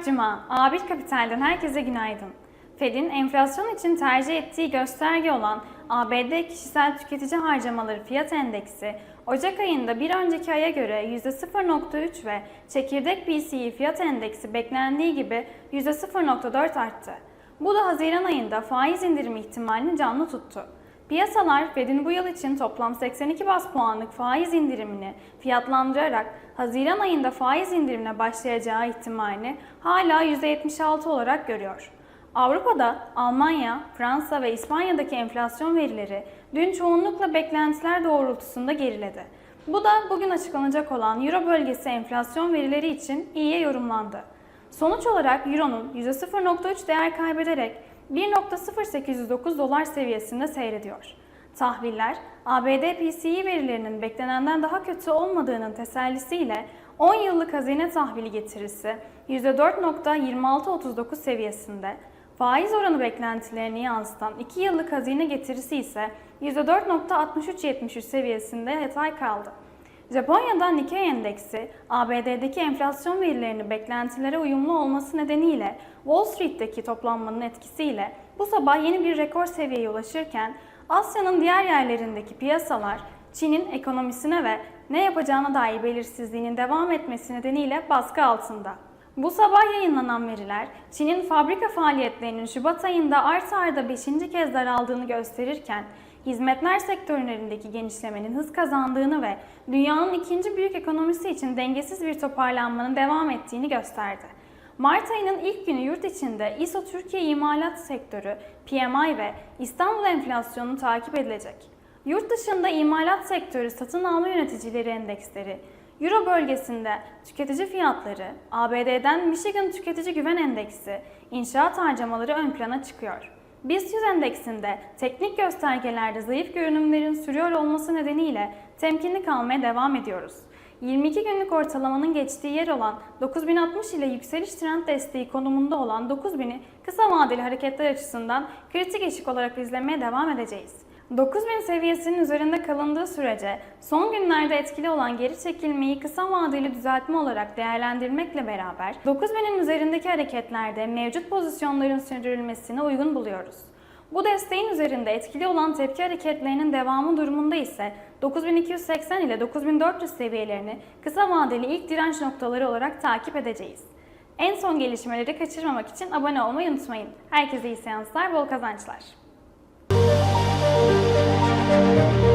Bugün 1 Mart Cuma. A1 Kapital'den herkese günaydın. Fed'in enflasyon için tercih ettiği gösterge olan ABD kişisel tüketici harcamaları fiyat endeksi Ocak ayında bir önceki aya göre %0.3 ve çekirdek PCE fiyat endeksi beklendiği gibi %0.4 arttı. Bu da Haziran ayında faiz indirimi ihtimalini canlı tuttu. Piyasalar Fed'in bu yıl için toplam 82 bas puanlık faiz indirimini fiyatlandırarak Haziran ayında faiz indirimine başlayacağı ihtimalini hala %76 olarak görüyor. Avrupa'da Almanya, Fransa ve İspanya'daki enflasyon verileri dün çoğunlukla beklentiler doğrultusunda geriledi. Bu da bugün açıklanacak olan Euro bölgesi enflasyon verileri için iyiye yorumlandı. Sonuç olarak Euro'nun %0.3 değer kaybederek 1.0809 dolar seviyesinde seyrediyor. Tahviller, ABD PCE verilerinin beklenenden daha kötü olmadığının tesellisiyle 10 yıllık hazine tahvili getirisi %4.2639 seviyesinde, faiz oranı beklentilerini yansıtan 2 yıllık hazine getirisi ise %4.6373 seviyesinde yatay kaldı. Japonya'da Nikkei endeksi, ABD'deki enflasyon verilerini beklentilere uyumlu olması nedeniyle Wall Street'teki toplanmanın etkisiyle bu sabah yeni bir rekor seviyeye ulaşırken Asya'nın diğer yerlerindeki piyasalar Çin'in ekonomisine ve ne yapacağına dair belirsizliğinin devam etmesi nedeniyle baskı altında. Bu sabah yayınlanan veriler Çin'in fabrika faaliyetlerinin Şubat ayında art arda 5. kez daraldığını gösterirken hizmetler sektörlerindeki genişlemenin hız kazandığını ve dünyanın ikinci büyük ekonomisi için dengesiz bir toparlanmanın devam ettiğini gösterdi. Mart ayının ilk günü yurt içinde İSO Türkiye İmalat Sektörü, PMI ve İstanbul enflasyonu takip edilecek. Yurt dışında imalat sektörü satın alma yöneticileri endeksleri, Euro bölgesinde tüketici fiyatları, ABD'den Michigan Tüketici Güven Endeksi, inşaat harcamaları ön plana çıkıyor. BIST 100 endeksinde teknik göstergelerde zayıf görünümlerin sürüyor olması nedeniyle temkinli kalmaya devam ediyoruz. 22 günlük ortalamanın geçtiği yer olan 9060 ile yükseliş trend desteği konumunda olan 9000'i kısa vadeli hareketler açısından kritik eşik olarak izlemeye devam edeceğiz. 9000 seviyesinin üzerinde kalındığı sürece son günlerde etkili olan geri çekilmeyi kısa vadeli düzeltme olarak değerlendirmekle beraber 9000'in üzerindeki hareketlerde mevcut pozisyonların sürdürülmesine uygun buluyoruz. Bu desteğin üzerinde etkili olan tepki hareketlerinin devamı durumunda ise 9280 ile 9400 seviyelerini kısa vadeli ilk direnç noktaları olarak takip edeceğiz. En son gelişmeleri kaçırmamak için abone olmayı unutmayın. Herkese iyi seanslar, bol kazançlar. Thank you.